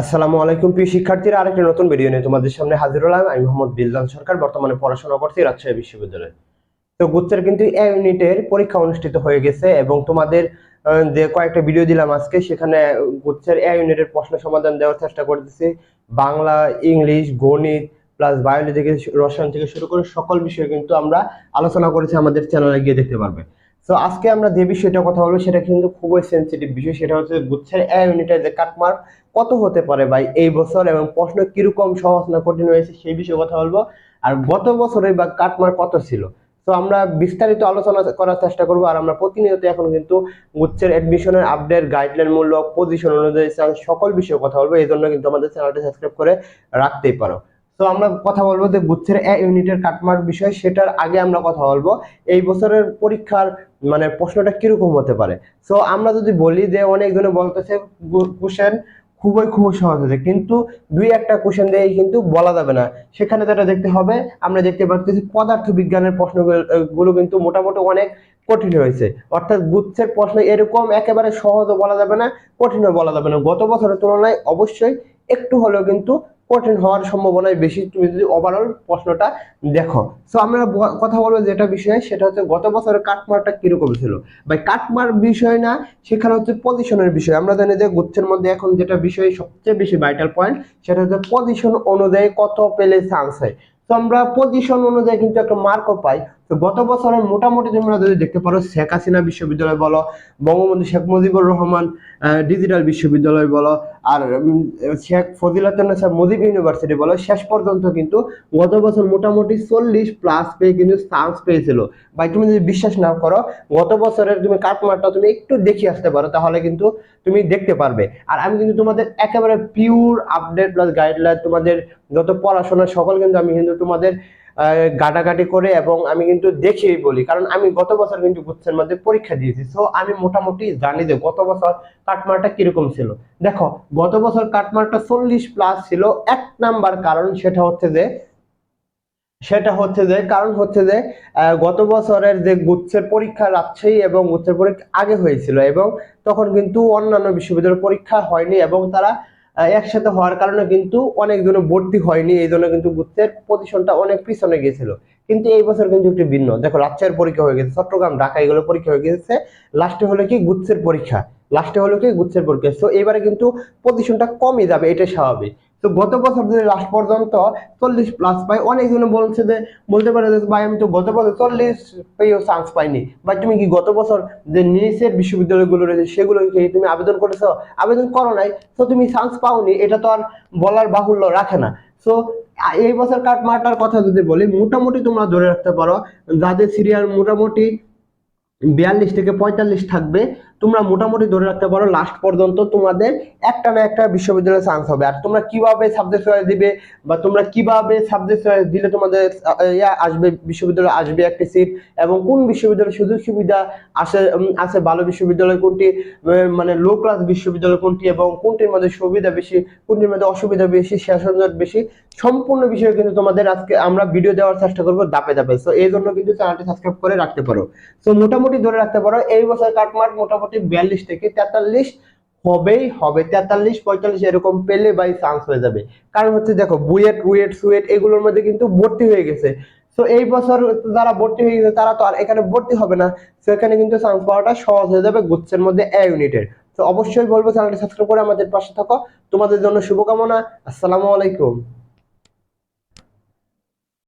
আসসালামু আলাইকুম, প্রিয় শিক্ষার্থীরা। আরেকটি নতুন ভিডিও নিয়ে তোমাদের সামনে হাজির হলাম। আমি মোহাম্মদ বিলদান সরকার, বর্তমানে পড়াশোনা করছি রাজশাহী বিশ্ববিদ্যালয়ে। তো গুচ্ছের কিন্তু এ ইউনিটের পরীক্ষা অনুষ্ঠিত হয়ে গেছে এবং তোমাদের যে কয়েকটা ভিডিও দিলাম আজকে, সেখানে গুচ্ছের এ ইউনিটের প্রশ্ন সমাধান দেওয়ার চেষ্টা করতেছি। বাংলা, ইংলিশ, গণিত প্লাস বায়োলজি থেকে রসায়ন থেকে শুরু করে সকল বিষয়ে কিন্তু আমরা আলোচনা করেছি, আমাদের চ্যানেলে গিয়ে দেখতে পারবে। তো আজকে আমরা যে বিষয়টা কথা বলব, সেটা কিন্তু খুবই সেন্সিটিভ বিষয়, সেটা হচ্ছে গুচ্ছের এ ইউনিটের যে কাটমার্ক কত হতে পারে ভাই এই বছর এবং প্রশ্ন কীরকম সহজ না কঠিন হয়েছে সেই বিষয়ে কথা বলব। আর গত বছরে বা কাটমার কত ছিল? তো আমরা বিস্তারিত আলোচনা করার চেষ্টা করব আর আমরা প্রতিনিয়ত এখন কিন্তু উচ্চের অ্যাডমিশনের আপডেট গাইডলাইন মূলক পজিশন অনুযায়ী সকল বিষয়ে কথা বলব। এই জন্য কিন্তু আমাদের চ্যানেলটা সাবস্ক্রাইব করে রাখতেই পারো। তো আমরা কথা বলব যে গুচ্ছের এ ইউনিটের কাটমার্ক বিষয়, সেটার আগে আমরা কথা বলব এই বছরের পরীক্ষার মানে প্রশ্নটা কীরকম হতে পারে। তো আমরা যদি বলি যে অনেকজনে বলতেছে কোশ্চেন খুবই খুবই সহজ হয়েছে। কিন্তু দুই একটা কোশ্চেন দিয়ে কিন্তু বলা যাবে না। সেখানে যেটা দেখতে হবে, আমরা দেখতে পাচ্ছি পদার্থ বিজ্ঞানের প্রশ্নগুলো গুলো কিন্তু মোটামুটি অনেক কঠিন হয়েছে। অর্থাৎ গুচ্ছের প্রশ্ন এরকম একেবারে সহজও বলা যাবে না, কঠিনও বলা যাবে না। গত বছরের তুলনায় অবশ্যই একটু হলেও কিন্তু কঠিন হওয়ার সম্ভাবনাই বেশি। তুমি যদি ওভারঅল প্রশ্নটা দেখো। সো আমরা কথা বলব যেটা বিষয়, সেটা হচ্ছে গত বছরের কাটমারটা কীরকম ছিল? ভাই, কাটমার বিষয় না, সেখানে হচ্ছে পজিশনের বিষয়। আমরা জানি যে গুচ্ছের মধ্যে এখন যেটা বিষয় সবচেয়ে বেশি ভাইটাল পয়েন্ট সেটা হচ্ছে পজিশন অনুযায়ী কত পেলে চান্স হয়। তো আমরা পজিশন অনুযায়ী কিন্তু একটা মার্কও পাই। তো গত বছরের মোটামুটি তোমরা যদি দেখতে পারো, শেখ হাসিনা বিশ্ববিদ্যালয় বলো, বঙ্গবন্ধু শেখ মুজিবুর রহমান ডিজিটাল বিশ্ববিদ্যালয় বলো, আর শেখ ফজিলাতুন্নেসা মুজিব ইউনিভার্সিটি বলো, শেষ পর্যন্ত কিন্তু গত বছর মোটামুটি চল্লিশ প্লাস পেয়ে কিন্তু চান্স পেয়েছিল। ভাই, তুমি যদি বিশ্বাস না করো, গত বছরের তুমি কাটমারটা তুমি একটু দেখে আসতে পারো, তাহলে কিন্তু তুমি দেখতে পারবে। আর আমি কিন্তু তোমাদের একেবারে পিওর আপডেট প্লাস গাইডলাইন তোমাদের যত পড়াশোনা, সকল কিন্তু আমি কিন্তু তোমাদের গাটাগাটি করে এবং আমি কিন্তু দেখেই বলি, কারণ আমি গত বছর কিন্তু গুচ্ছের মধ্যে পরীক্ষা দিয়েছি। সো আমি মোটামুটি জানি যে গত বছর কাটমারটা কীরকম ছিল। দেখো, গত বছর কাটমারটা চল্লিশ প্লাস ছিল, এক নাম্বার কারণ সেটা হচ্ছে যে, সেটা হচ্ছে যে, কারণ হচ্ছে যে গত বছরের যে গুচ্ছের পরীক্ষা রাজশাহী এবং গুচ্ছের পরীক্ষা আগে হয়েছিল এবং তখন কিন্তু অন্যান্য বিশ্ববিদ্যালয়ের পরীক্ষা হয়নি এবং তারা একসাথে হওয়ার কারণে কিন্তু অনেকজন ভর্তি হয়নি, এই জন্য কিন্তু গুচ্ছের পজিশনটা অনেক পিছনে গিয়েছিল। কিন্তু এই বছর কিন্তু একটু ভিন্ন। দেখো, রাজশাহীর পরীক্ষা হয়ে গেছে, চট্টগ্রাম, ঢাকা, এগুলো পরীক্ষা হয়ে গেছে। লাস্টে হলো কি গুচ্ছের পরীক্ষা। লাস্টে হলো কি গুচ্ছের পরীক্ষা। তো এবারে কিন্তু পজিশনটা কমে যাবে এটা স্বাভাবিক। তো গত বছর যদি লাস্ট পর্যন্ত চল্লিশ প্লাস পাই। অনেকজন বলছে যে, বলতে পারে যে, ভাই, আমি তো গত বছর চল্লিশ পেয়েও চান্স পাইনি। বা তুমি কি গত বছর যে নিচের বিশ্ববিদ্যালয়গুলো রয়েছে সেগুলো কি তুমি আবেদন করেছ? আবেদন করো নাই। তো তুমি চান্স পাওনি, এটা তো আর বলার বাহুল্য রাখে না। সো এই বছর কাট মার্টার কথা যদি বলি, মোটামুটি তোমরা ধরে রাখতে পারো, যাদের সিরিয়াল মোটামুটি বিয়াল্লিশ থেকে পঁয়তাল্লিশ থাকবে তোমরা মোটামুটি ধরে রাখতে পারো লাস্ট পর্যন্ত তোমাদের একটা না একটা বিশ্ববিদ্যালয়ে চান্স হবে। আর তোমরা কীভাবে সাবজেক্ট চয়েস দিবে বা তোমরা কীভাবে সাবজেক্ট চয়েস দিলে তোমাদের ইয়া আসবে, বিশ্ববিদ্যালয়ে আসবে একটা সিট এবং কোন বিশ্ববিদ্যালয়ে সুযোগ সুবিধা আসে আছে ভালো বিশ্ববিদ্যালয় কোনটি মানে লো ক্লাস বিশ্ববিদ্যালয় কোনটি এবং কোনটির মধ্যে সুবিধা বেশি, কোনটির মধ্যে অসুবিধা বেশি শাসনজট বেশি, সম্পূর্ণ বিষয়ে কিন্তু তোমাদের আজকে আমরা ভিডিও দেওয়ার চেষ্টা করব ধাপে ধাপে। তো এই জন্য কিন্তু চ্যানেলটি সাবস্ক্রাইব করে রাখতে পারো। তো মোটামুটি ধরে রাখতে পারো, এই বছর কাটমার্ক মোটামুটি বিয়াল্লিশ থেকে তেতাল্লিশ হবেই হবে। তেতাল্লিশ, পঁয়তাল্লিশ এরকম পেলে বাই চান্স হয়ে যাবে। কারণ হচ্ছে দেখো, বুয়েট, রুয়েট, সুয়েট এগুলোর মধ্যে কিন্তু ভর্তি হয়ে গেছে। তো এই বছর যারা ভর্তি হয়ে গেছে, তারা তো আর এখানে ভর্তি হবে না। তো এখানে কিন্তু চান্স পাওয়াটা সহজ হয়ে যাবে গুচ্ছের মধ্যে এ ইউনিটের তো অবশ্যই বলব চ্যানেলটি সাবস্ক্রাইব করে আমাদের পাশে থাকো। তোমাদের জন্য শুভকামনা। আসসালামু আলাইকুম।